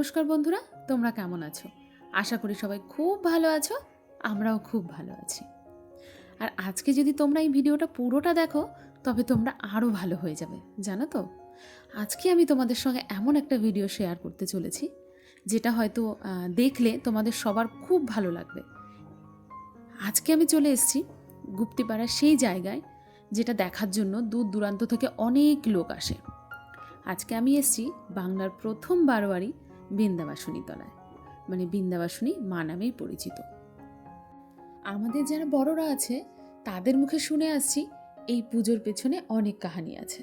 নমস্কার বন্ধুরা, তোমরা কেমন আছো? আশা করি সবাই খুব ভালো আছো, আমরাও খুব ভালো আছি। আর আজকে যদি তোমরা এই ভিডিওটা পুরোটা দেখো, তবে তোমরা আরও ভালো হয়ে যাবে, জানো তো? আজকে আমি তোমাদের সঙ্গে এমন একটা ভিডিও শেয়ার করতে চলেছি, যেটা হয়তো দেখলে তোমাদের সবার খুব ভালো লাগবে। আজকে আমি চলে এসেছি গুপ্তিপাড়ার সেই জায়গায়, যেটা দেখার জন্য দূর দূরান্ত থেকে অনেক লোক আসে। আজকে আমি এসেছি বাংলার প্রথম বারোয়ারি বৃন্দাবাসনী তলায়। মানে বৃন্দাবাসনী মা নামেই পরিচিত। আমাদের যারা বড়রা আছে, তাদের মুখে শুনে আসছি এই পুজোর পেছনে অনেক কাহানি আছে।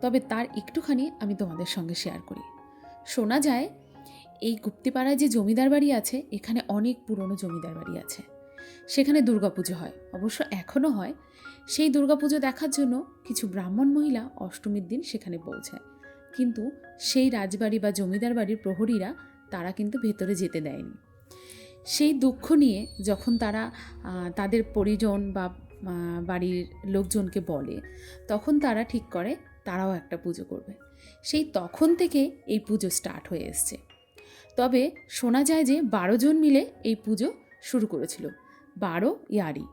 তবে তার একটুখানি আমি তোমাদের সঙ্গে শেয়ার করি। শোনা যায়, এই গুপ্তিপাড়ায় যে জমিদার বাড়ি আছে, এখানে অনেক পুরনো জমিদার বাড়ি আছে। সেখানে দুর্গাপুজো হয়। অবশ্য এখনও হয়। সেই দুর্গাপুজো দেখার জন্য কিছু ব্রাহ্মণ মহিলা অষ্টমীর দিন সেখানে পৌঁছায়। কিন্তু সেই রাজবাড়ি বা জমিদার বাড়ির প্রহরীরা তারা কিন্তু ভেতরে যেতে দেয়নি। সেই দুঃখ নিয়ে যখন তারা তাদের পরিজন বা বাড়ির লোকজনকে বলে, তখন তারা ঠিক করে তারাও একটা পুজো করবে। সেই তখন থেকে এই পুজো স্টার্ট হয়ে এসছে। তবে শোনা যায় যে বারো জন মিলে এই পুজো শুরু করেছিল। বারো ইয়ারি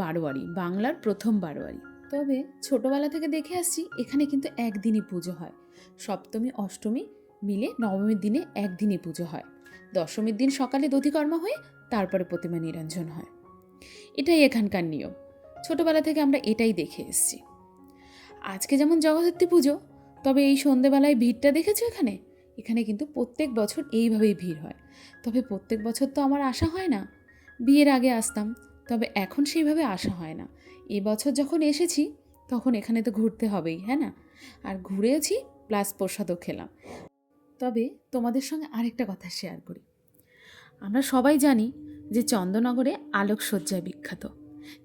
বারোয়ারি বাংলার প্রথম বারোয়ারি তবে ছোটবেলা থেকে দেখে আসছি এখানে কিন্তু একদিনই পুজো হয়। সপ্তমী, অষ্টমী মিলে নবমীর দিনে একদিনই পুজো হয়। দশমীর দিন সকালে দধিকর্মা হয়ে তারপরে প্রতিমা নিরঞ্জন হয়। এটাই এখানকার নিয়ম। ছোটবেলা থেকে আমরা এটাই দেখে এসেছি। আজকে যেমন জগদ্ধাত্রী পুজো, তবে এই সন্ধেবেলায় ভিড়টা দেখেছ এখানে? এখানে কিন্তু প্রত্যেক বছর এইভাবেই ভিড় হয়। তবে প্রত্যেক বছর তো আমার আসা হয় না। বিয়ের আগে আসতাম, তবে এখন সেইভাবে আসা হয় না। এবছর যখন এসেছি, তখন এখানে তো ঘুরতে হবেই হ্যাঁ না? আর ঘুরেওছি প্লাস প্রসাদও খেলাম। তবে তোমাদের সঙ্গে আরেকটা কথা শেয়ার করি। আমরা সবাই জানি যে চন্দননগরে আলোকসজ্জায় বিখ্যাত।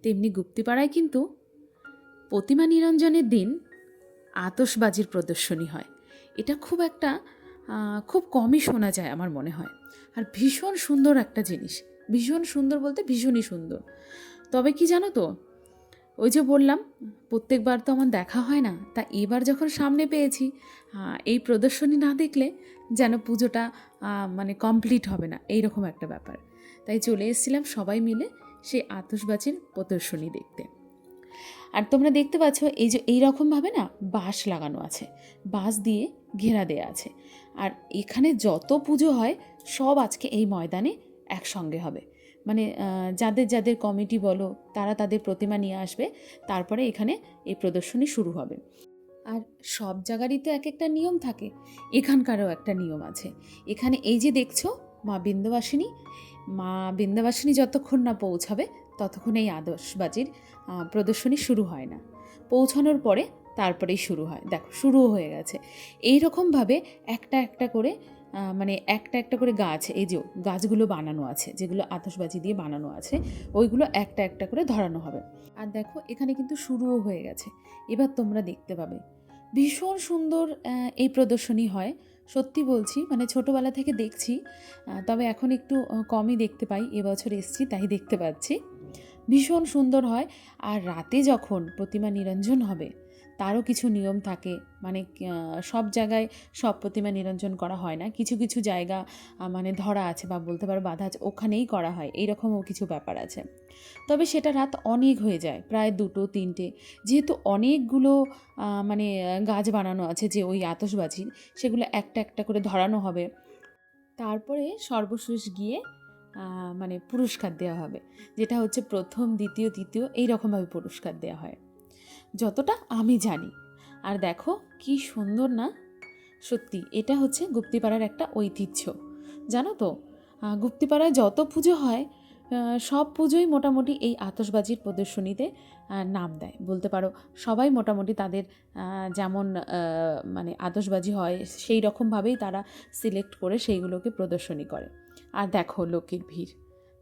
তেমনি গুপ্তিপাড়ায় কিন্তু প্রতিমা নিরঞ্জনের দিন আতশবাজির প্রদর্শনী হয়। এটা খুব একটা খুব কমই শোনা যায় আমার মনে হয়। আর ভীষণ সুন্দর একটা জিনিস। ভীষণ সুন্দর বলতে ভীষণই সুন্দর। তবে কি জানো তো ওই যে বললাম, প্রত্যেকবার তো আমার দেখা হয় না, তা এবার যখন সামনে পেয়েছি এই প্রদর্শনী না দেখলে যেন পুজোটা মানে কমপ্লিট হবে না এই রকম একটা ব্যাপার। তাই চলে এসেছিলাম সবাই মিলে সেই আতসবাজির প্রদর্শনী দেখতে। আর তোমরা দেখতে পাচ্ছ, এই যে এই রকমভাবে না বাঁশ লাগানো আছে, বাঁশ দিয়ে ঘেরা দেয়া আছে। আর এখানে যত পুজো হয়, সব আজকে এই ময়দানে একসঙ্গে হবে। মানে যাদের যাদের কমিটি বলো, তারা তাদের প্রতিমা নিয়ে আসবে, তারপরে এখানে এই প্রদর্শনী শুরু হবে। আর সব জায়গারই তো এক একটা নিয়ম থাকে, এখানকারও একটা নিয়ম আছে। এখানে এই যে দেখছ, মা বিন্দবাসিনী মা বিন্দবাসিনী যতক্ষণ না পৌঁছাবে, ততক্ষণ এই আদর্শবাজির প্রদর্শনী শুরু হয় না। পৌঁছানোর পরে তারপরেই শুরু হয়। দেখো, শুরুও হয়ে গেছে। এই রকমভাবে একটা একটা করে মানে একটা একটা করে গাছ, এই যে গাছগুলো বানানো আছে, যেগুলো আতসবাজি দিয়ে বানানো আছে, ওইগুলো একটা একটা করে ধরানো হবে। আর দেখো, এখানে কিন্তু শুরুও হয়ে গেছে। এবার তোমরা দেখতে পাবে। ভীষণ সুন্দর এই প্রদর্শনী হয়। সত্যি বলছি মানে ছোটোবেলা থেকে দেখছি তবে এখন একটু কমই দেখতে পাই। এবছর এসছি, তাই দেখতে পাচ্ছি। ভীষণ সুন্দর হয়। আর রাতে যখন প্রতিমা নিরঞ্জন হবে তারও কিছু নিয়ম থাকে। মানে সব জায়গায় সব প্রতিমা নিরঞ্জন করা হয় না। কিছু কিছু জায়গা মানে ধরা আছে বা বলতে পারো বাধা আছে, ওখানেই করা হয়। এইরকমও কিছু ব্যাপার আছে। তবে সেটা রাত অনেক হয়ে যায়, প্রায় দুটো, তিনটে। যেহেতু অনেকগুলো মানে গাছ বানানো আছে যে ওই আতসবাজির সেগুলো একটা একটা করে ধরানো হবে। তারপরে সর্বশেষ গিয়ে মানে পুরস্কার দেওয়া হবে। যেটা হচ্ছে প্রথম, দ্বিতীয়, তৃতীয় এই রকমভাবে পুরস্কার দেওয়া হয়। যতটা আমি জানি। আর দেখো কি সুন্দর না? সত্যি, এটা হচ্ছে গুপ্তিপাড়ার একটা ঐতিহ্য। জানো তো গুপ্তিপাড়ায় যত পুজো হয় সব পুজোই মোটামুটি এই আতশবাজির প্রদর্শনীতে নাম দেয়। বলতে পারো, সবাই মোটামুটি তাদের যেমন মানে আতশবাজি হয়, সেই রকমভাবেই তারা সিলেক্ট করে সেইগুলোকে প্রদর্শনী করে। আর দেখো, লোকের ভিড়।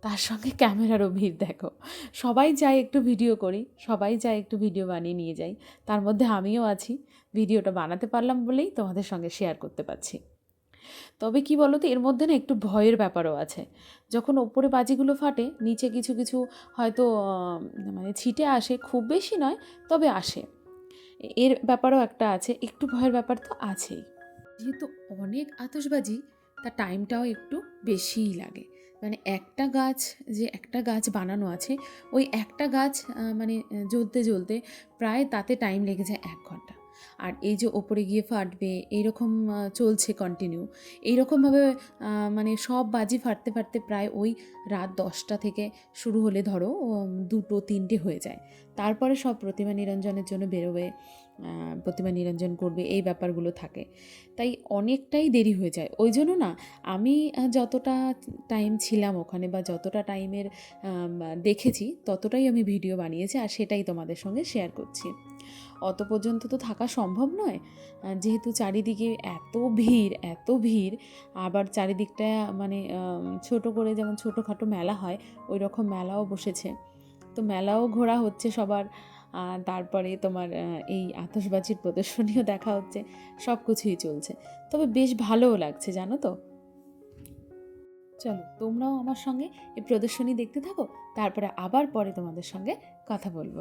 তার সঙ্গে ক্যামেরারও ভিড় দেখো। সবাই চায় একটু ভিডিও করি, সবাই চায় একটু ভিডিও বানিয়ে নিয়ে যাই। তার মধ্যে আমিও আছি ভিডিওটা বানাতে পারলাম বলেই তোমাদের সঙ্গে শেয়ার করতে পারছি। তবে কি বলো তো এর মধ্যে না একটু ভয়ের ব্যাপারও আছে। যখন ওপরে বাজিগুলো ফাটে, নিচে কিছু কিছু হয়তো মানে ছিটে আসে, খুব বেশি নয়, তবে আসে। এর ব্যাপারও একটা আছে, একটু ভয়ের ব্যাপার তো আছেই। যেহেতু অনেক আতশবাজি, তা টাইমটাও একটু বেশিই লাগে। মানে একটা গাছ যে একটা গাছ বানানো আছে, ওই একটা গাছ মানে জ্বলতে জ্বলতে প্রায় তাতে টাইম লেগে যায় এক ঘণ্টা। আর এই যে ওপরে গিয়ে ফাটবে এইরকম চলছে কন্টিনিউ এইরকমভাবে মানে সব বাজি ফাটতে ফাটতে প্রায় ওই রাত দশটা থেকে শুরু হলে ধরো দুটো, তিনটে হয়ে যায়। তারপরে সব প্রতিমা নিরঞ্জনের জন্য বেরোবে প্রতিমা নিরঞ্জন করবে, এই ব্যাপারগুলো থাকে। তাই অনেকটাই দেরি হয়ে যায়। ওই জন্য না, আমি যতটা টাইম ছিলাম ওখানে বা যতটা টাইমের দেখেছি, ততটাই আমি ভিডিও বানিয়েছি আর সেটাই তোমাদের সঙ্গে শেয়ার করছি। অত পর্যন্ত তো থাকা সম্ভব নয়। যেহেতু চারিদিকে এত ভিড় এত ভিড়, আবার চারিদিকটা মানে ছোট করে যেমন ছোটোখাটো মেলা হয় ওই রকম মেলাও বসেছে। তো মেলাও ঘোরা হচ্ছে সবার তারপরে তোমার এই আতসবাজির প্রদর্শনীও দেখা হচ্ছে সব কিছুই চলছে। তবে বেশ ভালোও লাগছে, জানো তো? চলো, তোমরাও আমার সঙ্গে এই প্রদর্শনী দেখতে থাকো, তারপরে আবার পরে তোমাদের সঙ্গে কথা বলব।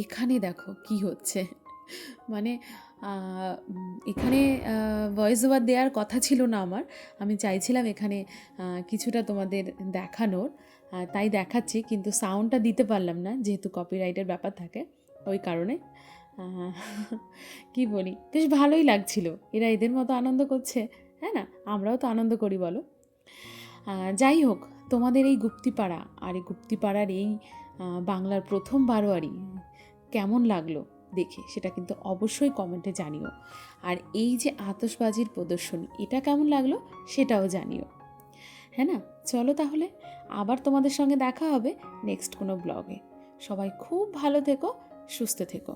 এখানে দেখো কি হচ্ছে? মানে এখানে ভয়েস ওভার দেওয়ার কথা ছিল না আমার। আমি চাইছিলাম এখানে কিছুটা তোমাদের দেখানোর। তাই দেখাচ্ছি, কিন্তু সাউন্ডটা দিতে পারলাম না, যেহেতু কপিরাইটের ব্যাপার থাকে, ওই কারণে। কি বলি? বেশ ভালোই লাগছিল। এরা এদের মতো আনন্দ করছে হ্যাঁ না? আমরাও তো আনন্দ করি, বলো। যাই হোক, তোমাদের এই গুপ্তিপাড়া, আর এই গুপ্তিপাড়ার এই বাংলার প্রথম বারোয়ারি কেমন লাগল দেখে সেটা কিন্তু অবশ্যই কমেন্টে জানিও। আর এই যে আতসবাজির প্রদর্শনী, এটা কেমন লাগল সেটাও জানিও। হ্যাঁ না? চলো তাহলে আবার তোমাদের সঙ্গে দেখা হবে নেক্সট কোনো ব্লগে সবাই খুব ভালো থেকো, সুস্থ থেকো।